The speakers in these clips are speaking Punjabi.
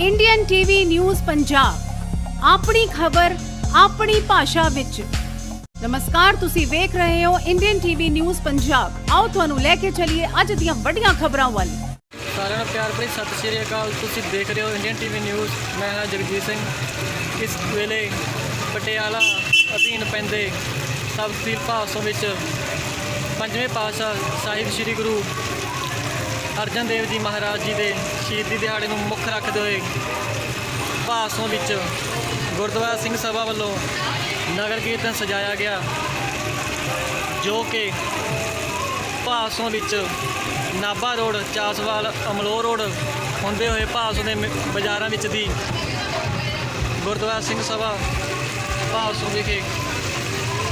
ਇੰਡੀਅਨ ਟੀਵੀ ਨਿਊਜ਼ ਪੰਜਾਬ ਆਪਣੀ ਖਬਰ, ਆਪਣੀ ਭਾਸ਼ਾ ਵਿੱਚ। ਨਮਸਕਾਰ, ਤੁਸੀਂ ਵੇਖ ਰਹੇ ਹੋ ਇੰਡੀਅਨ ਟੀਵੀ ਨਿਊਜ਼ ਪੰਜਾਬ ਆਓ ਤੁਹਾਨੂੰ ਲੈ ਕੇ ਚੱਲੀਏ ਅੱਜ ਦੀਆਂ ਵੱਡੀਆਂ ਖਬਰਾਂ ਵੱਲ। ਸਾਰਿਆਂ ਨੂੰ ਪਿਆਰ ਭਰੀ ਸਤਿ ਸ਼੍ਰੀ ਅਕਾਲ। ਤੁਸੀਂ ਦੇਖ ਰਹੇ ਹੋ ਇੰਡੀਅਨ ਟੀਵੀ ਨਿਊਜ਼ ਮੈਂ ਹਾਂ ਜਗਜੀਤ ਸਿੰਘ। ਇਸ ਵੇਲੇ ਪਟਿਆਲਾ ਅਧੀਨ ਪੈਂਦੇ ਸਬ ਤਹਿਸੀਲ ਭਾਸੋਂ ਵਿੱਚ ਪੰਜਵੇਂ ਪਾਤਸ਼ਾਹ ਸਾਹਿਬ ਸ੍ਰੀ ਗੁਰੂ ਅਰਜਨ ਦੇਵ ਜੀ ਮਹਾਰਾਜ ਜੀ ਦੇ ਸ਼ਹੀਦੀ ਦਿਹਾੜੇ ਨੂੰ ਮੁੱਖ ਰੱਖਦੇ ਹੋਏ ਭਾਸੋਂ ਵਿੱਚ ਗੁਰਦੁਆਰਾ ਸਿੰਘ ਸਭਾ ਵੱਲੋਂ ਨਗਰ ਕੀਰਤਨ ਸਜਾਇਆ ਗਿਆ, ਜੋ ਕਿ ਭਾਸੋਂ ਵਿੱਚ ਨਾਭਾ ਰੋਡ, ਚਾਸਵਾਲ, ਅਮਲੋਹ ਰੋਡ ਹੁੰਦੇ ਹੋਏ ਭਾਸੋਂ ਦੇ ਬਾਜ਼ਾਰਾਂ ਵਿੱਚ ਦੀ ਗੁਰਦੁਆਰਾ ਸਿੰਘ ਸਭਾ ਭਾਸੋਂ ਵਿਖੇ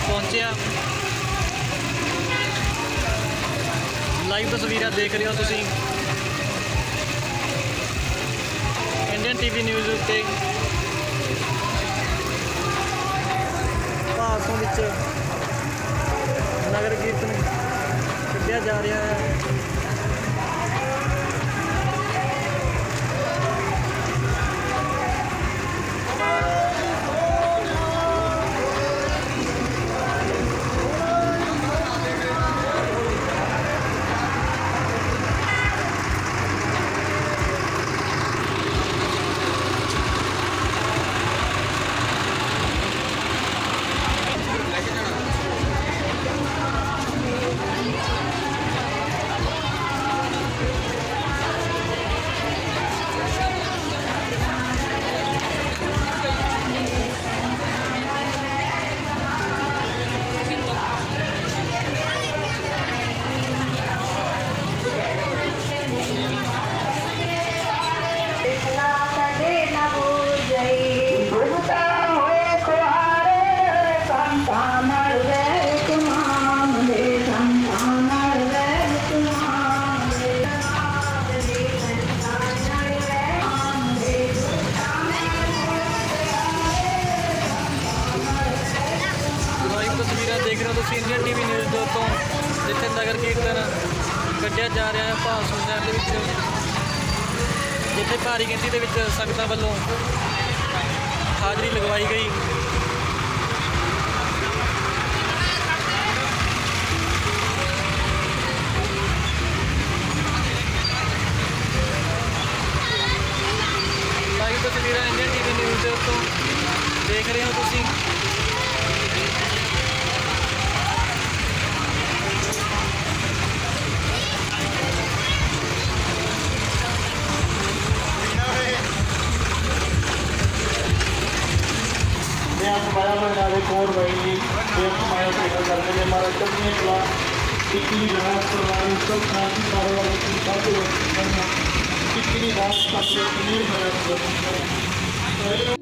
ਪਹੁੰਚਿਆ। ਲਾਈਵ ਤਸਵੀਰਾਂ ਦੇਖ ਰਹੇ ਹੋ ਤੁਸੀਂ। ਇੰਡੀਅਨ ਟੀਵੀ ਨਿਊਜ਼ ਉੱਤੇ। ਭਾਸੋਂ ਵਿੱਚ ਨਗਰ ਕੀਰਤਨ ਕੱਢਿਆ ਜਾ ਰਿਹਾ ਹੈ। ਤੁਸੀਂ ਇੰਡੀਅਨ ਟੀਵੀ ਨਿਊਜ਼ ਦੇ ਉੱਤੋਂ ਜਿੱਥੇ ਨਗਰ ਕੀਰਤਨ ਕੱਢਿਆ ਜਾ ਰਿਹਾ ਹੈ ਭਾਸੂ ਸ਼ਹਿਰ ਦੇ ਵਿੱਚ, ਜਿੱਥੇ ਭਾਰੀ ਗਿਣਤੀ ਦੇ ਵਿੱਚ ਸੰਗਤਾਂ ਵੱਲੋਂ ਹਾਜ਼ਰੀ ਲਗਵਾਈ ਗਈ। ਲਾਈਵ ਤਸਵੀਰਾਂ ਇੰਡੀਅਨ ਟੀਵੀ ਨਿਊਜ਼ ਦੇ ਉੱਤੋਂ ਦੇਖ ਰਹੇ ਹੋ ਤੁਸੀਂ। ਮੈਂ ਸਮਾਇਆ ਕੋਰ ਵਈ ਜੀ ਮੈਂ ਸਮਾਇਆ ਸੇਵਾ ਕਰਦੇ ਨੇ। ਮਾਰਾ ਚੰਨੀ ਕਲਾ ਇਕਲੀ ਰਾਤ ਪ੍ਰਵਾਨ ਸਭ ਖਾਤੀ ਕਾਰੋਬਾਰ ਦੀ ਸਾਥ ਵਿੱਚ ਇਕਲੀ ਰਾਤ ਤੱਕ ਨਿਰਭਰ ਹੈ